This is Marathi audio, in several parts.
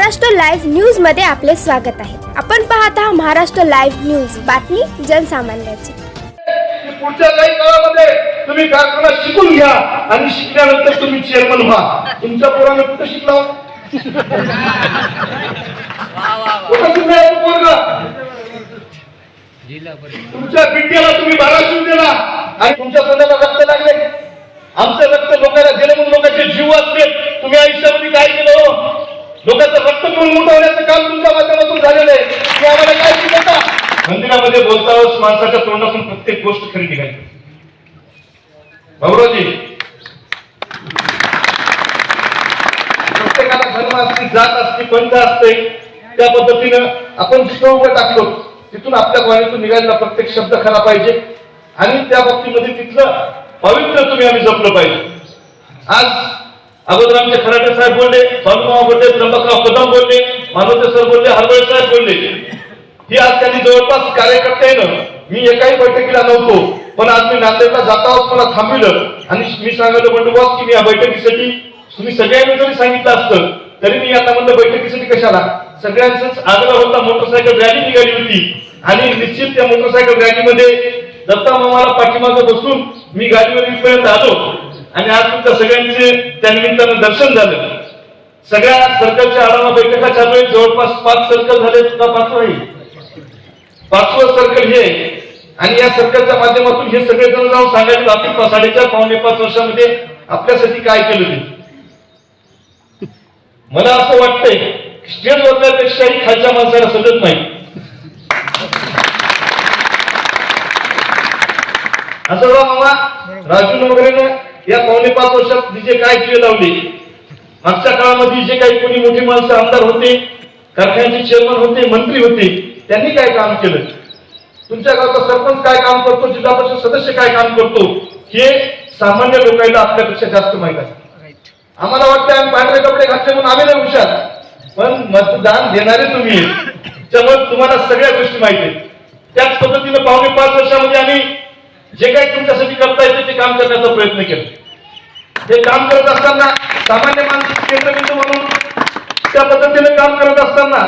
महाराष्ट्र लाईव्ह न्यूजमध्ये आपले स्वागत आहे. आपण पाहत आहात महाराष्ट्र लाईव्ह न्यूज. बातमी जनसामान्याची. पुढच्या काही काळामध्ये तुम्ही कारखाना शिकून घ्या आणि शिकल्यानंतर तुम्ही चेअरमन व्हा. तुमच्या पोरानं कुठं शिकला? कुठं शिकला तो पोरगा? तुमच्या बिड्याला तुम्ही बारा शिव दिला आणि तुमच्या तोंडाला रक्त लागले. आमचं रक्त लोकांना दिलं म्हणून लोकांचे जीव वाचले. तुम्ही आयुष्यामध्ये काय केलं हो? लोकांचं रक्त पिऊन मोठवण्याचं काम तुमच्या माध्यमातून झालेलं आहे. की आम्हाला काय शिकवता? मंदिरामध्ये बोलतावच माणसाच्या तोंडातून प्रत्येक गोष्ट खरी निघाली भाऊराजी प्रत्येकाला धर्म असते जात असते पंथ असते त्या पद्धतीनं आपण जिथं उभं टाकलो तिथून आपल्या वाणीतून निघालेला प्रत्येक शब्द खरा पाहिजे. आणि त्या बाबतीमध्ये तिथलं पवित्र तुम्ही आम्ही जपलं पाहिजे. आज अगोदर आमचे खराटे साहेब बोलले बालूमामा बोलले त्र्यंबकराव कदम बोलले मानवते सर बोलले हरबळे साहेब बोलले. ही आज त्यांनी जवळपास कार्यकर्ते मी एकाही बैठकीला नव्हतो पण आज मी नांदेडला जाताच मला थांबविलं. आणि मी सांगितलं म्हणतो बॉस की मी या बैठकीसाठी तुम्ही सगळ्यांनी जरी सांगितलं असतं तरी मी आता म्हणलं बैठकीसाठी कशाला? सगळ्यांचाच आग्रह होता मोटरसायकल रॅली निघाली होती. आणि निश्चित त्या मोटरसायकल रॅलीमध्ये दत्ता मामाला पाठीमागं बसून मी गाडीवर इथपर्यंत आलो. आणि आज तुमच्या सगळ्यांचे त्या निमित्तानं दर्शन झालं सगळ्या सर्कलच्या आढावा बैठका चालू आहेत जवळपास पाच सर्कल झाले सुद्धा पाच नाही. पाचवं सर्कल हे आणि या सर्कलच्या माध्यमातून हे सगळे जण जाऊन सांगायचे आपण साडेचार पावणे पाच वर्षामध्ये आपल्यासाठी काय केलं ते? मला असं वाटतंय स्टेज वरल्यापेक्षाही खालच्या माणसाला समजत नाही. असं बाबा मामा राजू वगैरे या पावणे पाच वर्षात जे काय दिवे लावले? मागच्या काळामध्ये जे काही कोणी मोठी माणसं आमदार होते कारखान्याचे चेअरमन होते मंत्री होते त्यांनी काय काम केलं? तुमच्या गावचा सरपंच काय काम करतो जिल्हा परिषद सदस्य काय काम करतो हे सामान्य लोकांना आपल्यापेक्षा जास्त माहीत आहे. आम्हाला वाटतं आम्ही पांढरे कपडे घातले म्हणून आम्ही नाही हुशार. पण मतदान देणारे तुम्ही. त्यामुळे तुम्हाला सगळ्या गोष्टी माहिती आहेत. त्याच पद्धतीने पावणे पाच वर्षामध्ये आम्ही जे काही तुमच्यासाठी करता येते ते काम करण्याचा प्रयत्न केला. हे काम करत असताना सामान्य माणूस केंद्रबिंदू म्हणून त्या पद्धतीने काम करत असताना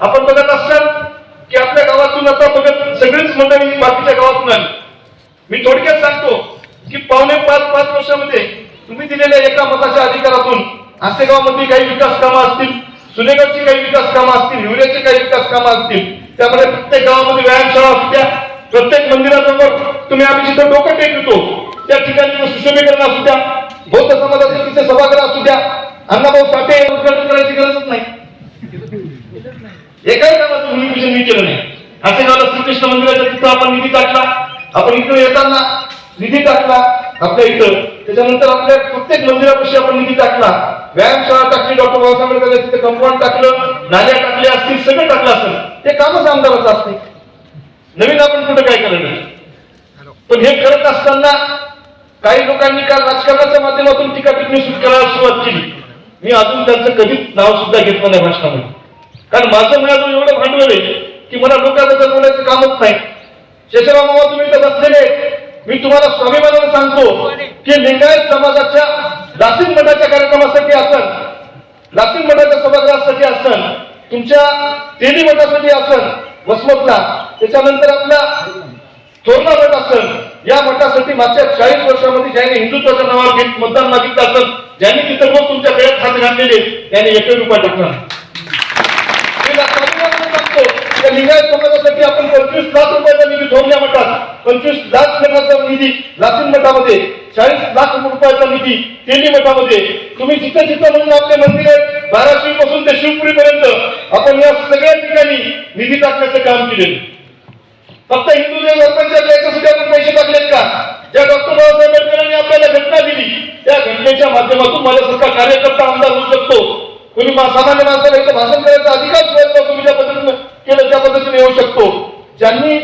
आपण बघत असताल की आपल्या गावातून आता बघत सगळीच मंडळी बाकीच्या गावातून आली. मी थोडक्यात सांगतो की पावणे पाच पाच वर्षामध्ये तुम्ही दिलेल्या एका मताच्या अधिकारातून आसेगावमध्ये काही विकास कामं असतील सुनेगडची काही विकास कामं असतील हिवऱ्याची काही विकास कामं असतील त्यामध्ये प्रत्येक गावामध्ये व्यायामशाळा असत्या प्रत्येक मंदिरासमोर तुम्ही आम्ही जिथं डोकं टेकतो त्या ठिकाणी सुशोभीकरण असू द्या बौद्ध समाजाचे तिथे सभागृह असू द्या अण्णाभाऊ साठे उद्घाटन करायची गरजच नाही. एकाही कामाचं भूमिपूजन मी केलं नाही. असे झालं श्रीकृष्ण मंदिराच्या तिथं आपण निधी टाकला आपण इकडे येताना निधी टाकला आपल्या इथं. त्याच्यानंतर आपल्या प्रत्येक मंदिरापाशी आपण निधी टाकला. व्यायामशाळा टाकली डॉक्टर बाबासाहेब आंबेडकर तिथे कंपाऊंड टाकलं नाल्या टाकल्या असतील सगळं टाकलं असेल. ते कामच आमदाराचं असते. नवीन आपण कुठं काय केलं नाही. पण हे करत असताना काही लोकांनी काल राजकारणाच्या माध्यमातून टीका टिप्पणी सुरू करायला सुरुवात केली. मी अजून त्यांचं कधीच नाव सुद्धा घेतलं नाही भाषणामध्ये कारण माझं मिळालं एवढं भांडवल आहे की मला लोकांना बोलायचं कामच नाही. शेषराव मामा तुम्ही इथं बसलेले मी तुम्हाला स्वाभिमानाने सांगतो की लिंगायत समाजाच्या लासिन मठाच्या कार्यक्रमासाठी असन लासिन मठाच्या सभागृहासाठी असन तुमच्या तेली मठासाठी असन वसमतला त्याच्यानंतर आपला तोरणा मठ असेल या मठासाठी मागच्या चाळीस वर्षामध्ये ज्यांनी हिंदुत्वाच्या नावावर घेत मतदान मागितलं असेल ज्यांनी तिथं मग तुमच्या गळ्यात हात घातलेले त्यांनी एकही रुपया टाकणार लिंगायत समाजासाठी आपण पंचवीस लाख रुपयाचा निधी धोरण्या मठात. पंचवीस लाख जणांचा निधी लासून मठामध्ये चाळीस लाख रुपयाचा निधी तेली मठामध्ये. तुम्ही जिथं जिथं म्हणून आपले मंदिर आहेत बाराशे पासून ते शिवपुरीपर्यंत आपण या सगळ्या ठिकाणी निधी टाकण्याचं काम केलेलं फक्त हिंदू देव सुद्धा आपण पैसे टाकलेत का? ज्या डॉक्टर बाबासाहेब आंबेडकरांनी आपल्याला घटना दिली त्या घटनेच्या माध्यमातून माझ्यासारखा कार्यकर्ता आमदार होऊ शकतो. कोणी सामान्य माणसाला इथं भाषण करायचा अधिकार सुद्धा तुम्ही ज्या पद्धतीने केलं त्या पद्धतीने येऊ शकतो. ज्यांनी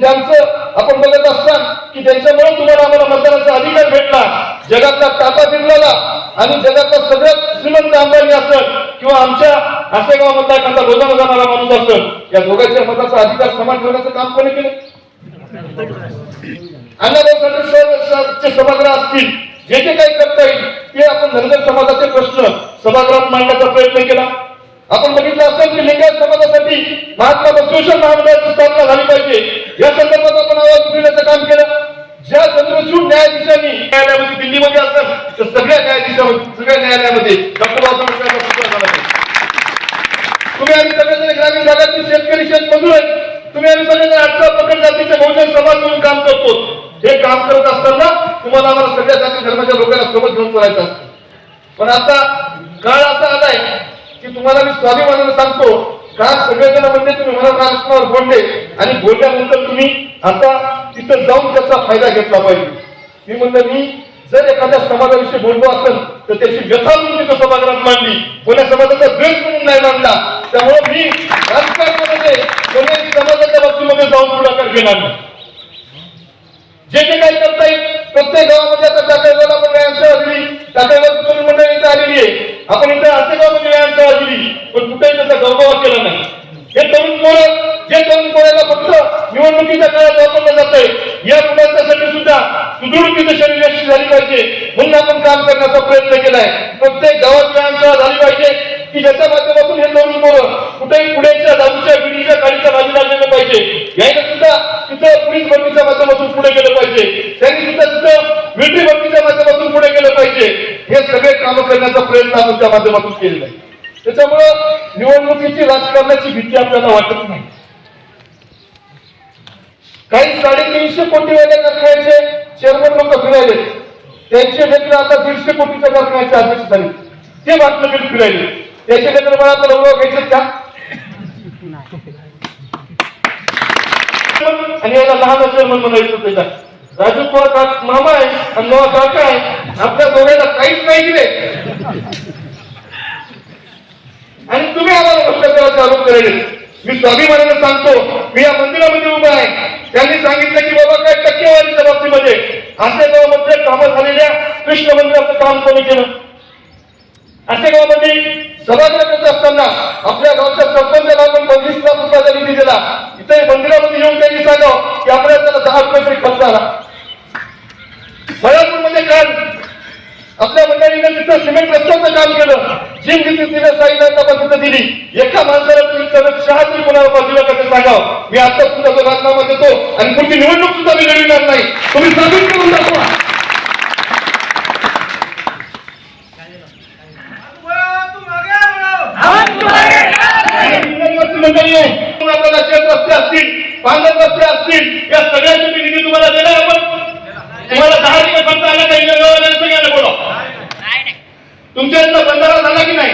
ज्यांचं आपण बघत असताल की त्यांच्यामुळे तुम्हाला आम्हाला मतदानाचा अधिकार भेटला. जगातला टाटा बिर्लाला आणि जगातला सगळ्यात श्रीमंत अंबानी असेल किंवा आमच्या आसेगाव मतदारसंघात रोजाना जाणारा माणूस असेल या दोघांच्या मताचा अधिकार समान ठेवण्याचं काम कोणी केलं? अण्णाभाऊ सभागृह असतील जे जे काही करता येईल ते आपण धनगर समाजाचे प्रश्न सभागृहात मांडण्याचा प्रयत्न केला. आपण बघितलं असेल की लिंगायत समाजासाठी महात्मा बसवेश्वर महामंडळाची स्थापना झाली पाहिजे. या संदर्भात आपण आवाज उठवण्याचं काम केलं. ज्या चंद्रचूड न्यायाधीशांनी न्यायालयामध्ये दिल्लीमध्ये असतात तर सगळ्या न्यायाधीशामध्ये सगळ्या न्यायालयामध्ये डॉक्टर बाबासाहेब आंबेडकरांचा पुतळा झाला पाहिजे. तुम्ही आम्ही सगळेजण ग्रामीण भागातील शेतकरी शेतमजूर आहेत तुम्ही आम्ही सगळेजण अठरा पकड जातीच्या बहुजन समाज म्हणून काम करतो. हे काम करत असताना तुम्हाला आम्हाला सगळ्या जाती धर्माच्या लोकांना सोबत घेऊन करायचं असतं. पण आता काळ असा आलाय की तुम्हाला मी स्वाभिमानानं सांगतो काल सगळेजण म्हणजे तुम्ही मला आरक्षणावर बोलले आणि बोलल्यानंतर तुम्ही आता तिथं जाऊन त्याचा फायदा घेतला पाहिजे. मी म्हणलं मी जर एखाद्या समाजाविषयी बोललो असेल तर त्याची व्यथा म्हणून तिथं सभागृहात मांडली. कोण्या समाजाचा द्वेष म्हणून नाही मांडला. त्यामुळे मी राजकारणामध्ये कोणी समाजाच्या बाबतीमध्ये जाऊन पुढाकार घेणार नाही. जे जे काही करता येईल प्रत्येक गावामध्ये आता टाकायला आपण व्यायामशाळा दिली टाकायला मंडळी आलेली आहे. आपण इथं आसेगावमध्ये व्यायामशाळा दिली पण कुठेही त्याचा गौरव केला नाही. हे तरुण पोरं जे तरुण पोराला फक्त निवडणुकीच्या काळात वापरलं जातंय या मुलांच्यासाठी सुद्धा सुदृढ तिथं शरीर झाली पाहिजे. म्हणून आपण काम करण्याचा प्रयत्न केलाय. प्रत्येक गावात व्यायामशाळा झाली पाहिजे. की ज्याच्या माध्यमातून हे नवीन मुलं कुठेही पुढेच्या दारूच्या पिढीच्या काळीच्या बाजू लागलेलं पाहिजे. यायला सुद्धा तिथं पोलीस भरतीच्या माध्यमातून पुढे गेलं पाहिजे. त्यांनी सुद्धा तिथं मिलिटरी भरतीच्या माध्यमातून पुढे गेलं पाहिजे. हे सगळे कामं करण्याचा प्रयत्न आपण त्या माध्यमातून केलेला आहे. त्याच्यामुळं निवडणुकीची राजकारणाची भीती आपल्याला वाटत नाही. काही साडेतीनशे कोटी वाल्या करायचे चेअरमन लोक फिरायले त्यांचे लेकर आता दीडशे कोटीच्या बातम्याचे अध्यक्ष झाले. ते बातमी कधी फिरायले? त्याचे लेकर मला आता लवकर घ्यायचे का? आणि याला लहान चेअरमन म्हणायचं त्याच्या राजू पवार का मामा आहे आणि नवा काका आहे. आपल्या दोघांना काहीच नाही दिले. आणि तुम्ही आम्हाला भ्रष्टाचार आरोप करायले मी स्वाभिमानाने सांगतो मी या मंदिरामध्ये उभा आहे. त्यांनी सांगितलं की बाबा काय टक्केवारीच्या बाबतीमध्ये असे गावामध्ये कामं झालेल्या कृष्ण मंदिराचं काम कोणी केलं? असे गावामध्ये सभागृह करत असताना आपल्या गावच्या सरपंचाला आपण पंचवीस लाख रुपयाचा निधी दिला. इथे मंदिरामध्ये येऊन त्यांनी सांगावं की आपल्याला त्याला दहा रुपये तरी खर्च आला. बळापूरमध्ये काल आपल्या मंडळीने तिथं सिमेंट रस्त्याचं काम केलं. जिम तिथे तिने साईला तिथं दिली एका माणसाला तुम्ही सलग सहा तरी कोणाला बाजूला कसं सांगावं? मी आता तुमचा तो राजीनामा देतो आणि पुढची निवडणूक सुद्धा मी लढविणार नाही. तुम्ही साबित करून दाखवा. इंजिनिअरिंगवरची मंडळी आहे म्हणून आपल्याला शेत रस्ते असतील पांढर रस्ते असतील या सगळ्यांसाठी निधी तुम्हाला दिला आपण तुम्हाला दहा रुपये खर्च आला का? इंजिनिअरिंगवाल्याला सगळ्यांना बोला तुमच्या इथला बंधारा झाला की नाही?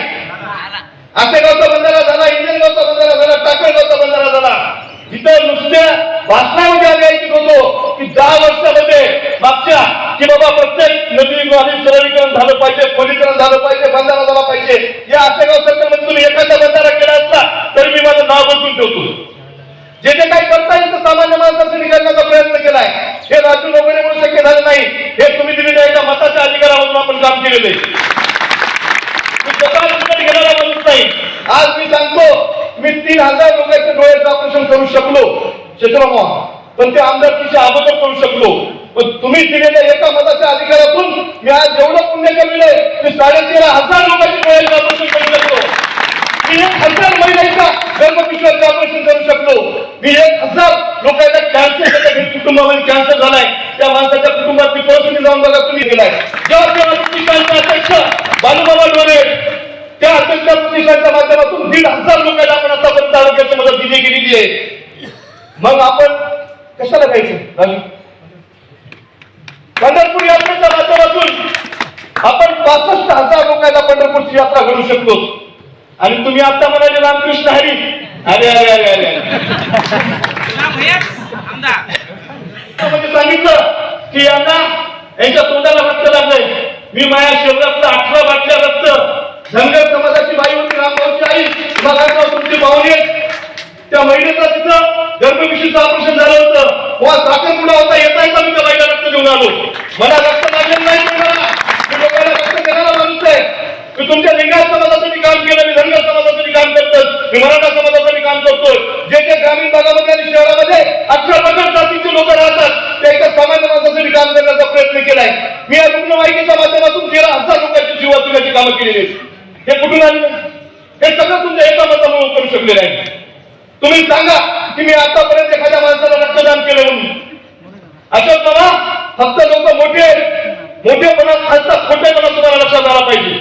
आसेगावचा बंधारा झाला इंजनगावचा बंधारा झाला टाकळगावचा बंधारा झाला. जिथं नुसत्या भाषणामध्ये आम्ही ऐकत होतो की दहा वर्षामध्ये मागच्या की बाबा प्रत्येक नदी नाली सरळीकरण झालं पाहिजे खोलीकरण झालं पाहिजे बंधारा झाला पाहिजे. या आसेगाव सरकारमध्ये तुम्ही एखादा बंधारा केला असता तर मी माझं नाव बदलून ठेवतो. जे जे काही करता येईल सामान्य माणसासाठी करण्याचा प्रयत्न केलाय. हे राजू वगैरे शक्य झालं नाही. हे तुम्ही दिलेल्या एका मताच्या अधिकारावरून आपण काम केलेलं आहे मी स्वतः तिकीट घेणारा माणूस नाही आज मी सांगतो मी तीन हजार लोकांचे डोळ्याचं ऑपरेशन करू शकलो चंद्रमा पण ते आमदारकीच्या अगोदर करू शकलो. पण तुम्ही दिलेल्या एका मताच्या अधिकारातून मी आज जेवढं पुण्य कमिलंय की साडेतेरा हजार लोकांचे डोळ्याचं ऑपरेशन करू शकलो. मी एक हजार महिलांच्या गर्भपिशवाचं ऑपरेशन करू शकलो. मी एक हजार लोकांना कॅन्सर त्याच्या घरी कुटुंबामध्ये कॅन्सर झालाय. त्या माणसाच्या कुटुंबातली परिस्थिती जाऊन बघा तुम्ही गेलाय. जेव्हा जेव्हा प्रतिष्ठानचे अध्यक्ष बालूबाबा डोळे त्या अध्यक्ष प्रतिष्ठानच्या माध्यमातून दीड हजार लोकांना आपण आतापर्यंत आरोग्याची मदत दिली आहे. मग आपण कशाला जायचं राजू? पंढरपूर यात्रेच्या माध्यमातून आपण पासष्ट हजार लोकांना पंढरपूरची यात्रा घडू शकतो. आणि तुम्ही आता म्हणाले रामकृष्ण हरी. अरे अरे अरे अरे म्हणजे सांगितलं की यांना यांच्या तोंडाला रक्त लागलंय. मी माझ्या शरीरातलं अठरा बाटल्या रक्त धनगर समाजाची बाई होती रामभाऊची आई. मगाचा तुमची पाहुणी. त्या महिलेचा तिथं गर्भपिशवीचं ऑपरेशन झालं होतं. वा साखरपुडा होता येता येता मी त्या बाईला रक्त घेऊन आलो मला रक्त लागलेलं नाही मी लोकांना रक्त देणारा माणूस आहे. मी तुमच्या लिंगायत समाजासाठी काम केलं मी धनगर समाजासाठी काम करतो मी मराठा समाजासाठी काम करतोय. जे जे ग्रामीण भागामध्ये आणि शहरामध्ये अठरा प्रकार जातीचे लोक राहतात ते एका सामान्य माणसासाठी काम करण्याचा प्रयत्न केलाय. मी या रुग्णवाहिकेच्या माध्यमातून तेरा हजार लोकांची जीव वाचवण्याची कामं केलेली हे कुठून आली हे सगळं तुमच्या एका मतामुळे करू शकले नाही. तुम्ही सांगा की मी आतापर्यंत एखाद्या माणसाला रक्तदान केलं म्हणून. अशोक फक्त लोक मोठे मोठेपणा खालचा खोटेपणा तुम्हाला लक्षात आला पाहिजे.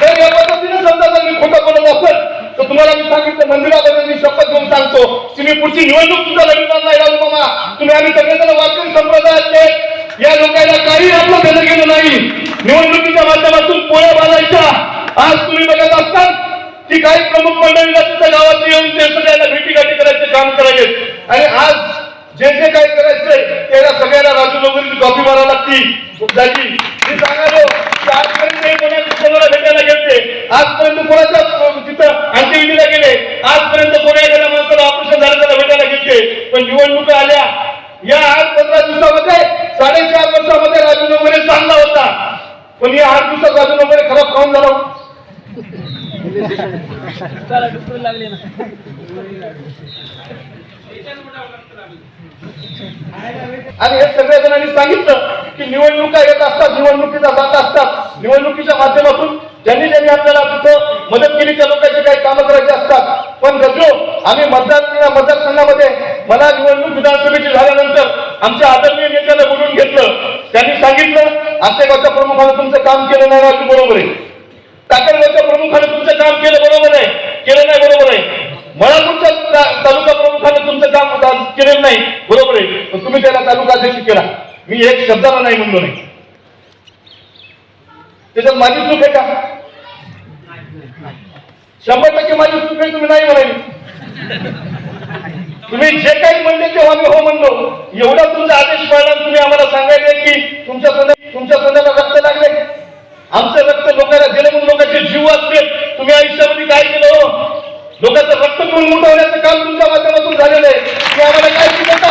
तर या पद्धतीने समजा जर मी खोटं बोलत असेल तर तुम्हाला मी सांगितलं मंदिराबद्दल मी शपथ घेऊन सांगतो. की मी पुढची निवडणूक सुद्धा लढवणार नाही राजू मामा तुम्ही आम्ही सगळेजण वारकरी संप्रदायाचे या लोकांना काही आपलं देणं गेलं नाही. निवडणुकीच्या माध्यमातून पोळ्या बांधायच्या आज तुम्ही बघत असताल ती काही प्रमुख मंडळीला तुमच्या गावात येऊन ते सगळ्यांना भेटीगाठी करायचे काम करायचे. आणि आज जे जे काय करायचंय त्याला सगळ्यांना राजू लोकांची कॉपी मारावी लागती. जागी मी सांगालो की आजपर्यंत कोणाला भेटायला गेले आजपर्यंत कोणाच्या तिथं अंत्यविधीला गेले? आजपर्यंत कोणा एखाद्या माणसाला ऑपरेशन झालं त्याला भेटायला गेले पण निवडणुका आल्या. या आठ पंधरा दिवसामध्ये साडेचार वर्षामध्ये राजू वगैरे चांगला होता. पण या आठ दिवसात राजू वगैरे खराब काऊन झाला. हो? आणि हे सगळ्या जणांनी सांगितलं की निवडणुका येत असतात निवडणुकीचा जात असतात. निवडणुकीच्या माध्यमातून ज्यांनी ज्यांनी आपल्याला तिथं मदत केली त्या लोकांची काही कामं करायचे असतात. पण गजलो आम्ही मतदार मतदारसंघामध्ये मला निवडणूक विधानसभेची झाल्यानंतर आमच्या आदरणीय नेत्याला बोलून घेतलं. त्यांनी सांगितलं आसेगावच्या प्रमुखानं तुमचं काम केलं नाही बरोबर आहे. टाकरगावच्या प्रमुखाने तुमचं काम केलं बरोबर आहे. केलं नाही बरोबर आहे. मळापूरच्या तालुका प्रमुखाने तुमचं काम केलेलं नाही. बरोबर आहे. पण तुम्ही त्याला तालुका अध्यक्ष केला. मी एक शब्दाला नाही म्हणलो नाही. त्याच्यात माझी चूक आहे का? शंभर टक्के माझी चूक आहे तुम्ही नाही म्हणाली. तुम्ही जे काही म्हणले तेव्हा मी हो म्हणलो. एवढा तुमचा आदेश पाळला तुम्ही आम्हाला सांगायले की तुमच्या तुमच्या तोंडाला रक्त लागले. आमचं रक्त लोकांना दिलं जीव वाचले तुम्ही आयुष्यामध्ये काय केलं हो? लोकांचं रक्त करून मुठवण्याचं काम तुमच्या माध्यमातून झालेलं आहे. की आम्हाला काय शिकवता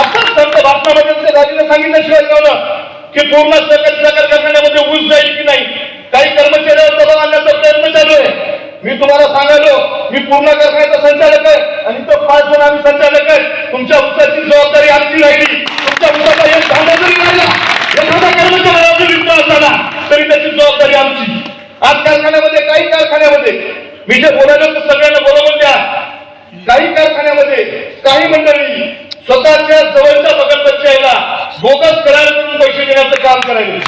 आपण संत भाषणामध्ये तुमच्या दादीने सांगितल्याशिवाय कळलं की पूर्ण सहकारी सहकार कारखान्यामध्ये ऊस जाईल की नाही. काही कर्मचाऱ्यावर दबाव आणण्याचा प्रयत्न चालू आहे. मी तुम्हाला सांगालो मी पूर्ण कारखान्याचा संचालक आहे आणि तो पाच जण आम्ही संचालक आहे. तुमच्या उसाची जबाबदारी आमची राहिली. तुमच्या उसाचा एक धांडा जरी राहिला एखादा कर्मचारी असताना तरी त्याची जबाबदारी आमची. आज कारखान्यामध्ये काही कारखान्यामध्ये. मी जे बोलायलो तर सगळ्यांना बोलावून द्या. काही कारखान्यामध्ये काही मंडळी स्वतःच्या जवळच्या बगल बोगस करार करून पैसे देण्याचं काम करायला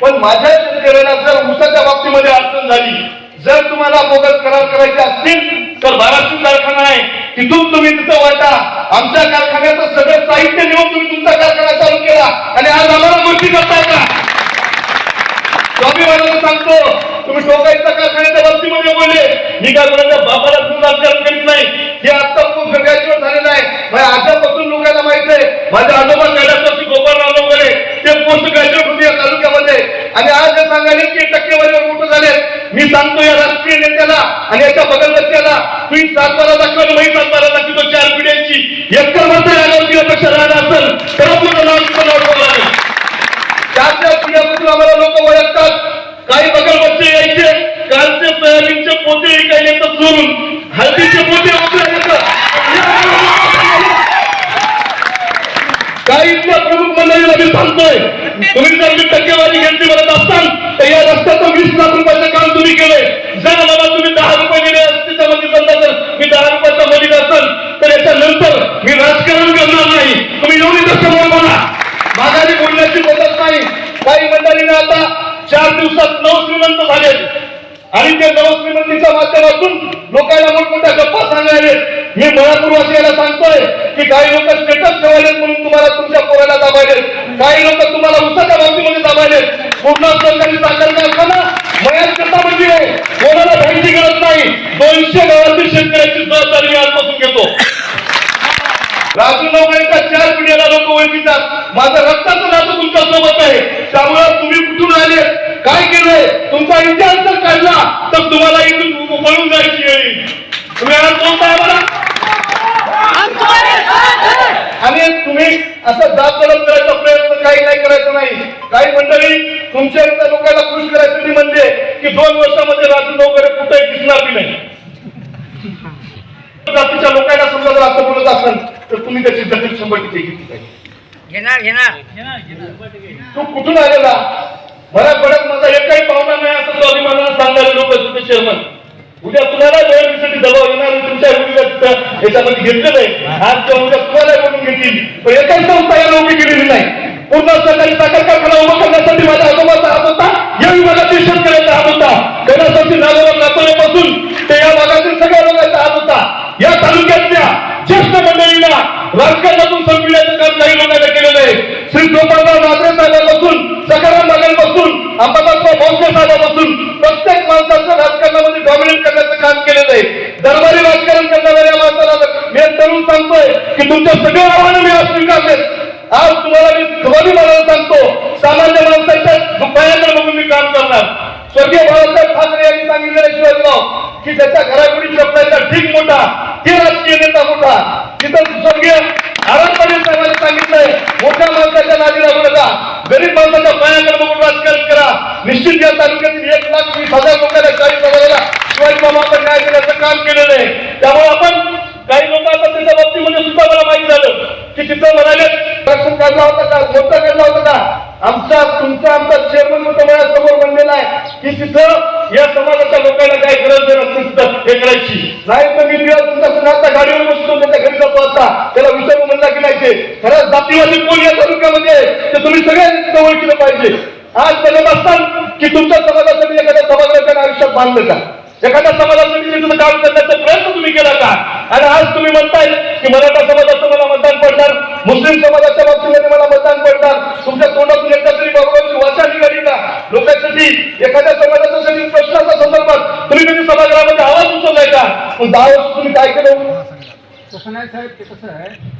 पण माझ्या शेतकऱ्यांना जर ऊसाच्या बाबतीमध्ये अडचण झाली. जर तुम्हाला बोगस करार करायचे असतील तर बाराशे कारखाना आहे. तिथून तुम्ही तिथं वाटा. आमच्या कारखान्याचं सगळं साहित्य नेऊन तुम्ही तुमचा कारखाना चालू केला. आणि आज आम्हाला गोष्टी करताय का स्वाभिमानानं सांगतो तुम्ही टोकाईच्या कारखान्याच्या बाबतीमध्ये बोलले मी काय कोणाच्या बापाला तुम्ही राजकारण करीत नाही. हे आता सगळ्याशिवाय झालेलं आहे. माझ्या आजच्यापासून लोकांना माहीत आहे. माझे आजोबा कैलासवासी गोपाळराव वगैरे ते पोस्ट ग्रॅज्युएट होते या तालुक्यामध्ये. आणि आज हे सांगाले की टक्केवारीवर मोठं झाले मी सांगतो या राष्ट्रीय नेत्याला आणि याच्या बगल बच्च्याला तुम्ही सातबारा दाखवा माहीत सातबारा दाखवतो चार पिढ्यांची एकतर मात्र याच्यावरती अपेक्षा राहणार असेल तर पूर्ण नाव तिथं नाव आम्हाला लोक ओळखतात. काही बगलबच्चे यायचे कालचे सोयाबीनचे पोते विकायला येतात चोरून हळदीचे पोते उचलायला येतात. काही इथल्या प्रमुख मंडळीला मी सांगतोय तुम्ही जर मी टक्केवारी घेतली म्हणत असताल तर या रस्त्याचं वीस लाख रुपयाचं काम तुम्ही केलं जर मला तुम्ही दहा रुपये दिले असते त्यामध्ये समजा जर मी दहा रुपयाचा मलिक असेल तर याच्यानंतर मी राजकारण करणार नाही तुम्ही एवढी समोर बोला माघारी बोलण्याची पद्धत नाही काही मंडळींना आता चार दिवसात नऊ श्रीमंत झाले आणि ते नऊ श्रीमंतीच्या माध्यमातून लोकांना मोठमोठ्या गप्पा सांगायले मी मळापूरवासियाला सांगतोय की काही लोक स्टेटस ठेवायलेत म्हणून तुम्हाला तुमच्या पोराला दाबायलेत. काही लोक तुम्हाला उसाच्या बाबतीमध्ये दाबायलेत. पूर्ण सरकारी साखर कारखाना मयात करता म्हणजे कोणाला भ्यायची गरज नाही. दोनशे गावातील शेतकऱ्याची जबाबदारी मी आजपासून घेतो. राजू नवघरेच्या चार पिढ्याला लोक ओळखीतात. माझं रक्ताचं नातं तुमच्यासोबत आहे. त्यामुळे तुम्ही कुठून आले? काय केलंय? तुमचा इतिहास जर काढला तर तुम्हाला इथून पळून जायची वेळ येईल. तुम्ही आज बोलताय मला आणि तुम्ही असं दाब दडप करायचा प्रयत्न काही नाही करायचा नाही. काही मंडळी तुमच्या लोकांना खुश करायसाठी म्हणजे की दोन वर्षामध्ये राजू नवघरे कुठेही दिसणार बी नाही. जातीच्या लोकांना समजा जर असं बोलत असाल तर तुम्ही त्याची दखल शंभर टक्के घेतली पाहिजे. घेणार घेणार. तू कुठून आलेला? मला पडत माझा एकही पाहुणा नाही असं तो अभिमानानं सांगायला लोक तुझे चेअरमन उद्या तुम्हाला वेळेसाठी दबाव येणार आणि तुमच्या विरोधात याच्यामध्ये घेतलं नाही. आज किंवा उद्या तुम्हाला म्हणून घेतील. पण एकही संस्था याला उभी केलेली नाही. पूर्ण सकाळी साखर कारखाना उभा करण्यासाठी माझ्या आजोबाचा हात होता. या विभागातील शेतकऱ्याचा हात होता. कैलासाची नागोबा नातोऱ्यापासून ते या भागातील सगळ्या लोकांचा हात होता. या तालुक्यातल्या ज्येष्ठ मंडळीला राजकारणातून संपविण्याचं काम काही लोकांना केलेलं आहे. श्री गोपाळराव नागरे साहेबांपासून सकाराम नागांपासून अंबादासराव भोसले साहेबांपासून प्रत्येक माणसाचं राजकारणामध्ये डॉमिनेट करण्याचं काम केलेलं आहे. दरबारी की तुमच्या सगळे आव्हानं मी आज स्वीकारलेत. आज तुम्हाला मी स्वाभिमानानं सांगतो सामान्य माणसाच्या पायाकडे बघून मी काम करणार. स्वर्गीय बाळासाहेब ठाकरे यांनी सांगितलेलं शिवाजीराव की त्याच्या घरापुढी चपलायचा ढीक मोठा ते राजकीय नेता मोठा. तिथं स्वर्गीय आरामपणे पाटील साहेबांनी सांगितलंय मोठ्या माणसाच्या नादी लागू नका. गरीब माणसाच्या पायाकडे बघून राजकारण करा. निश्चित या तालुक्यातील एक लाख वीस हजार लोकांना चाळीस हजाराला शिवाजी मामा आपण काय केल्याचं काम केलेलं आहे. त्यामुळे आपण काही लोक आता त्याच्या बाबतीमध्ये सुद्धा मला माहीत झालं की तिथं म्हणाले प्रश्न काढला होता का? मोर्चा काढला होता का? आमचा तुमचा आमचा चेअरमन होता समोर म्हणलेला आहे. की तिथं या समाजाच्या लोकांना काही गरज नसते तिथं हे करायची. नाही तर मी तुला तुमच्या सुनाता गाडीवर बसतो त्याच्या घरी जातो आता. त्याला विचारू म्हणला की नाही ते. खरंच जातीवादी कोण या तालुक्यामध्ये? ते तुम्ही सगळ्यांनी तिथं ओळखलं पाहिजे. आज त्याला असताल की तुमच्या समाजासाठी एखाद्या समाजाच्या आयुष्यात बांधलं का? एखाद्या समाजासाठी म्हणजे तुम्ही काम करण्याचा प्रयत्न तुम्ही केला का? आणि आज तुम्ही म्हणताय की मराठा समाजाचं मला मतदान पडणार मुस्लिम समाजाच्या बाबतीमध्ये मला मतदान पडणार. तुमच्या तोंडातून एकदा तरी बाबाची वाचा निघाली का? लोकांसाठी एखाद्या समाजासाठी प्रश्नाच्या संदर्भात तुम्ही कधी सभागृहामध्ये आवाज उचललाय का? पण दहा वर्ष तुम्ही काय केलं? तसं नाही साहेब ते कसं आहे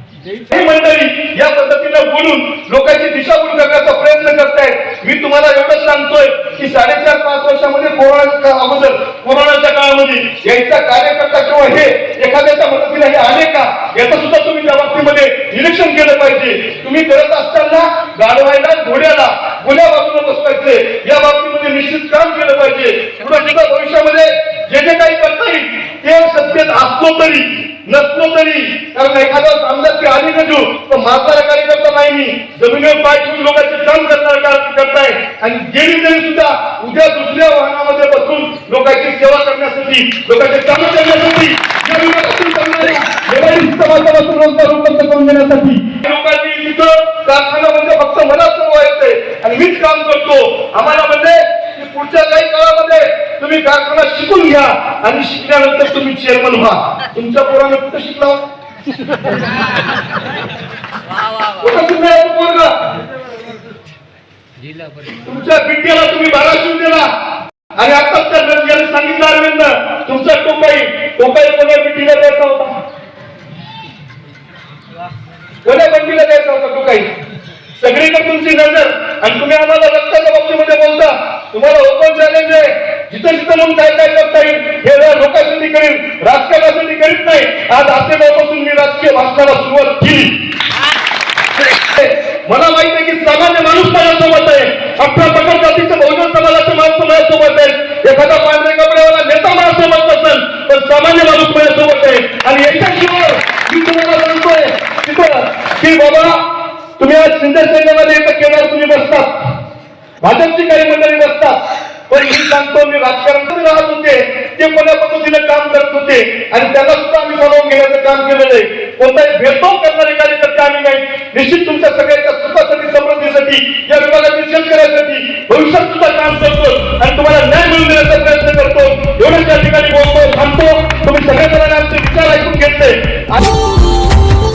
मंडळी या पद्धतीने बोलून लोकांची दिशाभूल करण्याचा प्रयत्न करतायत. मी तुम्हाला एवढंच सांगतोय की साडेचार पाच वर्षामध्ये कोरोना अगोदर कोरोनाच्या काळामध्ये यायचा कार्यकर्ता किंवा हे एखाद्याच्या मदतीला हे आले का? याचं सुद्धा तुम्ही त्या बाबतीमध्ये निरीक्षण केलं पाहिजे. तुम्ही करत असताना गाडवायला घोड्याला गुन्ह्या बाजूला बसवायचे. या बाबतीमध्ये निश्चित काम केलं पाहिजे. पुढे सुद्धा भविष्यामध्ये जे जे काही करता येईल ते सत्तेत असलो तरी नसलो तरी कारण एखादा आमदार आली नजू तर म्हातारा कार्यकर्ता नाही मी. जमिनीवर पाय ठेवून लोकांचे काम करणार करताय? आणि गेली तरी सुद्धा उद्या दुसऱ्या वाहनामध्ये बसून लोकांची सेवा करण्यासाठी लोकांचे काम करण्यासाठी माध्यमातून रोजगार उपलब्ध करून देण्यासाठी. लोकांनी तिथं कारखाना म्हणजे फक्त मलाच व्हायचंय आणि मीच काम करतो. आम्हाला म्हणजे पुढच्या काही काळामध्ये तुम्ही कारखाना शिकून घ्या आणि शिकल्यानंतर तुम्ही चेअरमन व्हा. तुमच्या पोरानं कुठं शिकला? कुठं शिकला आहे तुमच्या बिड्याला तुम्ही बाराशे दिला. आणि आता त्या रंगाने सांगितलं अरविंद तुमचा टोकाई टोकाई कोण्या बिड्डीला द्यायचा होता? कोण्या बंडीला द्यायचा होता काही. सगळीकडे तुमची नजर. आणि तुम्ही आम्हाला रक्ताच्या बाबतीमध्ये बोलता. तुम्हाला ओपन चॅलेंज आहे. जिथं जिथं लोक काय काय करता येईल हे लोकांसाठी करील राजकारणासाठी करीत नाही. आज आसेबापासून मी राजकीय भाषणाला सुरुवात केली. मला माहीत आहे की सामान्य माणूस माझ्यासोबत आहे. अठरा पकड जातीच्या बहुजन समाजाचे माणसं माझ्यासोबत आहेत. एखादा पांढरे कपड्यावाला नेता माझ्यासोबत नसेल पण सामान्य माणूस माझ्यासोबत आहे. आणि याच्याशिवाय मी तुम्हाला की बाबा तुम्ही आज शिंदे सैन्यामध्ये इथं तुम्ही बसतात. भाजपची काही मंडळी बसतात. पण मी सांगतो मी राजकारण राहत होते. ते कोणत्या पद्धतीने काम करत होते. आणि त्याला सुद्धा आम्ही सामावून घेण्याचं काम केलेलं आहे. कोणताही भेदभाव करणारे कार्यकर्ते आम्ही नाही. निश्चित तुमच्या सगळ्यांच्या सुखासाठी समृद्धीसाठी या विभागातील शेतकऱ्यांसाठी भविष्यात सुद्धा काम करतो आणि तुम्हाला न्याय मिळवून देण्याचा प्रयत्न करतो. एवढंच त्या ठिकाणी बोलतो थांबतो. तुम्ही सगळ्या जणांना आमचे विचार ऐकून घेतले. आणि